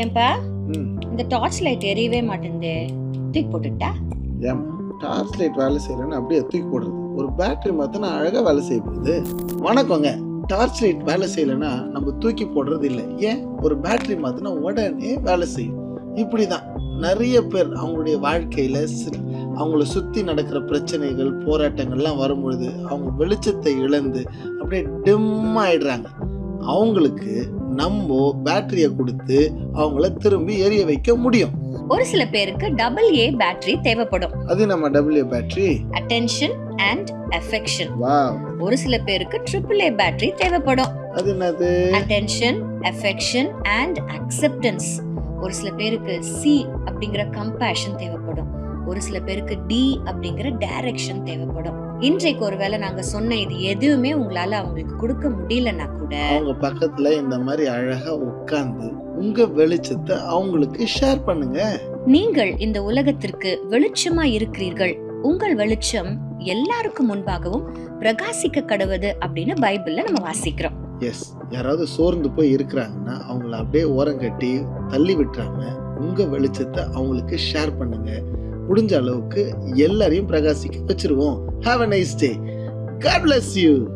ஏன்பா? இந்த torch light எரியவே மாட்டேங்குதே தூக்கி போட்டுட்டா? ஏம்மா டார்ச் லைட் வேலை செய்யறேன்னு அப்படியே தூக்கி போடுறது. ஒரு பேட்டரி மாத்தினா அழகாக வேலை செய்ய போகுது வணக்கங்க. டார்ச் லைட் வேலை செய்யலைன்னா நம்ம தூக்கி போடுறது இல்லை. ஏன்? ஒரு பேட்டரி மாத்தினா உடனே வேலை செய்யும். இப்படி தான் நிறைய பேர் அவங்களுடைய வாழ்க்கையில் அவங்கள சுற்றி நடக்கிற பிரச்சனைகள் போராட்டங்கள்லாம் வரும்பொழுது அவங்க வெளிச்சத்தை இழந்து அப்படியே டிம் ஆயிடுறாங்க. அவங்களுக்கு நம்ம பேட்டரியை கொடுத்து அவங்கள திரும்பி எரிய வைக்க முடியும். ஒரு சில பேருக்கு டபுள் ஏ பேட்டரி தேவைப்படும். அது நம்ம W battery attention and affection வா ஒரு சில பேருக்கு ட்ரிபிள் ஏ பேட்டரி தேவைப்படும். அது என்னது? அட்டென்ஷன் அஃபெக்ஷன் அண்ட் அக்செப்டன்ஸ் ஒரு சில பேருக்கு சி அப்படிங்கிற கம்பேஷன் தேவைப்படும். ஒரு சில பேருக்கு டி அப்படிங்கிற டைரக்ஷன் தேவைப்படும். இன்றைக்கு ஒருவேளை நாங்க சொன்ன இது எதுவுமே உங்களால அவங்களுக்கு கொடுக்க முடியலன்னா கூட அவங்க பக்கத்துல இந்த மாதிரி அழகா உட்கார்ந்து உங்க வெளிச்சத்தை அவங்களுக்கு ஷேர் பண்ணுங்க. நீங்கள் இந்த உலகத்திற்கு வெளிச்சமா இருக்கிறீர்கள். உங்கள் வெளிச்சம் எல்லாருக்கும் முன்பாகவும் பிரகாசிக்க கடவுது அப்படின்னு பைபிள்ல நம்ம வாசிக்கிறோம். எஸ் யாராவது சோர்ந்து போய் இருக்கிறாங்கன்னா அவங்கள அப்படியே ஓரங்கட்டி தள்ளி விட்டுறாம உங்க வெளிச்சத்தை அவங்களுக்கு ஷேர் பண்ணுங்க. முடிஞ்ச அளவுக்கு எல்லாரையும் பிரகாசிக்க வச்சிருவோம். Have a nice day God bless you